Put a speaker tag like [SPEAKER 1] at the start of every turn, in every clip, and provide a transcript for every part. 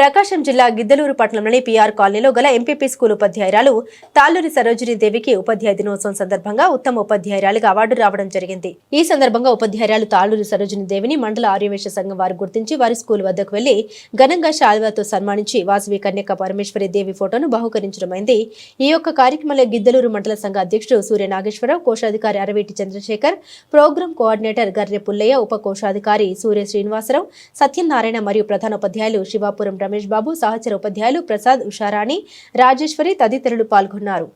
[SPEAKER 1] ప్రకాశం జిల్లా గిద్దలూరు పట్టణంలోని పీఆర్ కాలనీలో గల ఎంపీపీ స్కూల్ ఉపాధ్యాయురాలు తాళ్ళూరి సరోజిని దేవికి ఉపాధ్యాయ దినోత్సవం సందర్భంగా ఉత్తమ ఉపాధ్యాయురాలుగా అవార్డు రావడం జరిగింది. ఈ సందర్భంగా ఉపాధ్యాయురాలు తాళ్ళూరి సరోజిని దేవిని మండల ఆర్యవేశ సంఘం వారు గుర్తించి వారి స్కూల్ వద్దకు వెళ్ళి ఘనంగా శాల్వాతో సన్మానించి వాసవి కన్యక పరమేశ్వరి దేవి ఫోటోను బహుకరించడమైంది. ఈ యొక్క కార్యక్రమంలో గిద్దలూరు మండల సంఘ అధ్యక్షుడు సూర్య నాగేశ్వరరావు కోశాధికారి అరవేటి చంద్రశేఖర్ ప్రోగ్రాం కోఆర్డినేటర్ గర్రె పుల్లయ్య ఉప కోశాధికారి సూర్య శ్రీనివాసరావు సత్యనారాయణ మరియు ప్రధాన ఉపాధ్యాయులు శివాపురం రమేష్ బాబు సహచర ఉపాధ్యాయులు ప్రసాద్ ఉషారాణి రాజేశ్వరి తదితరులు పాల్గొన్నారు.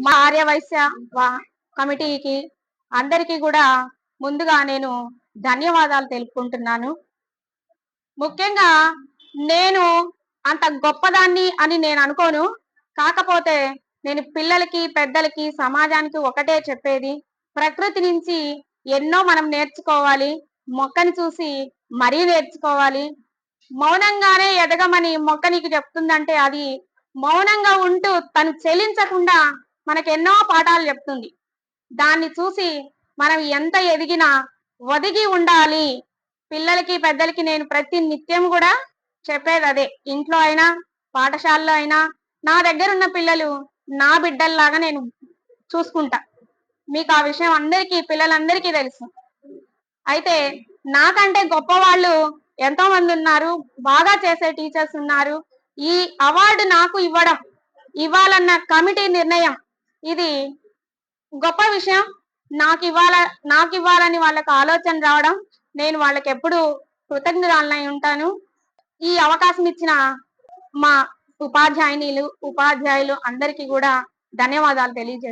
[SPEAKER 2] మా ఆర్యవైశ్య వా- కమిటీకి అందరికీ కూడా ముందుగా నేను ధన్యవాదాలు తెలుపుకుంటున్నాను. ముఖ్యంగా నేను అంత గొప్పదాన్ని అని నేను అనుకోను. కాకపోతే నేను పిల్లలకి పెద్దలకి సమాజానికి ఒకటే చెప్పేది. ప్రకృతి నుంచి ఎన్నో మనం నేర్చుకోవాలి. మొక్కని చూసి మరీ నేర్చుకోవాలి. మౌనంగానే ఎదగమని మొక్క నీకు చెప్తుందంటే అది మౌనంగా ఉంటూ తను చెలించకుండా మనకు ఎన్నో పాఠాలు చెప్తుంది. దాన్ని చూసి మనం ఎంత ఎదిగినా ఒదిగి ఉండాలి. పిల్లలకి పెద్దలకి నేను ప్రతి నిత్యం కూడా చెప్పేది అదే. ఇంట్లో అయినా పాఠశాలలో అయినా నా దగ్గర ఉన్న పిల్లలు నా బిడ్డల్లాగా నేను చూసుకుంటా. మీకు ఆ విషయం అందరికీ పిల్లలందరికీ తెలుసు. అయితే నాకంటే గొప్ప వాళ్ళు ఎంతో మంది ఉన్నారు బాగా చేసే టీచర్స్ ఉన్నారు. ఈ అవార్డు నాకు ఇవ్వడం ఇవ్వాలన్న కమిటీ నిర్ణయం ఇది గొప్ప విషయం. నాకు ఇవ్వాల నాకు ఇవ్వాలని వాళ్ళకి ఆలోచన రావడం నేను వాళ్ళకి ఎప్పుడు కృతజ్ఞురాలనై ఉంటాను. ఈ అవకాశం ఇచ్చిన మా ఉపాధ్యాయునిలు ఉపాధ్యాయులు అందరికీ కూడా ధన్యవాదాలు తెలియజేస్తాను